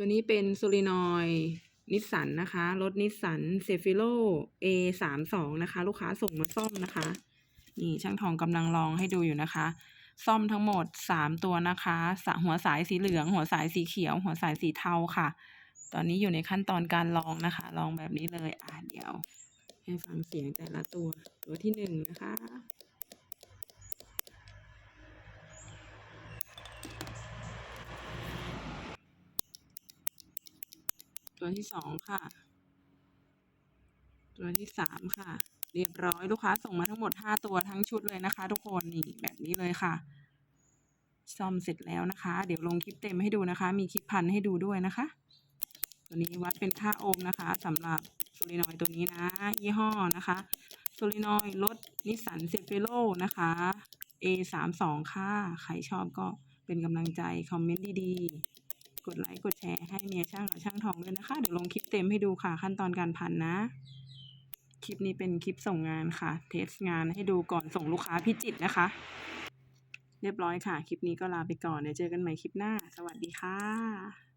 ตัวนี้เป็นโซลินอยนิสสันนะคะ รถนิสสันเซฟิโล A สามสองนะคะ ลูกค้าส่งมาซ่อมนะคะ นี่ช่างทองกำลังลองให้ดูอยู่นะคะ ซ่อมทั้งหมดสามตัวนะคะสะหัวสายสีเหลือง หัวสายสีเขียว หัวสายสีเทาค่ะ ตอนนี้อยู่ในขั้นตอนการลองนะคะ ลองแบบนี้เลย อ่าเดี๋ยว ให้ฟังเสียงแต่ละตัว ตัวที่หนึ่งนะคะ ตัวที่สองค่ะ ตัวที่สามค่ะ เรียบร้อยลูกค้าส่งมาทั้งหมดห้าตัวทั้งชุดเลยนะคะ ทุกคนนี่แบบนี้เลยค่ะ ซ่อมเสร็จแล้วนะคะ เดี๋ยวลงคลิปเต็มให้ดูนะคะ มีคลิปพันให้ดูด้วยนะคะ ตัวนี้วัดเป็นค่าโอห์มนะคะสำหรับโซลินอยตัวนี้นะ ยี่ห้อนะคะโซลินอยด์รถนิสสันเซฟิโลนะคะ A สามสองค่ะ ใครชอบก็เป็นกำลังใจ คอมเมนต์ดี ๆ กดไลค์กดแชร์ให้เมียช่างกับช่างทองด้วยนะคะ เดี๋ยวลงคลิปเต็มให้ดูค่ะ ขั้นตอนการพันนะ คลิปนี้เป็นคลิปส่งงานค่ะ เทสงานให้ดูก่อนส่งลูกค้าพิจิตนะคะ เรียบร้อยค่ะ คลิปนี้ก็ลาไปก่อนเดี๋ยวเจอกันใหม่คลิปหน้า สวัสดีค่ะ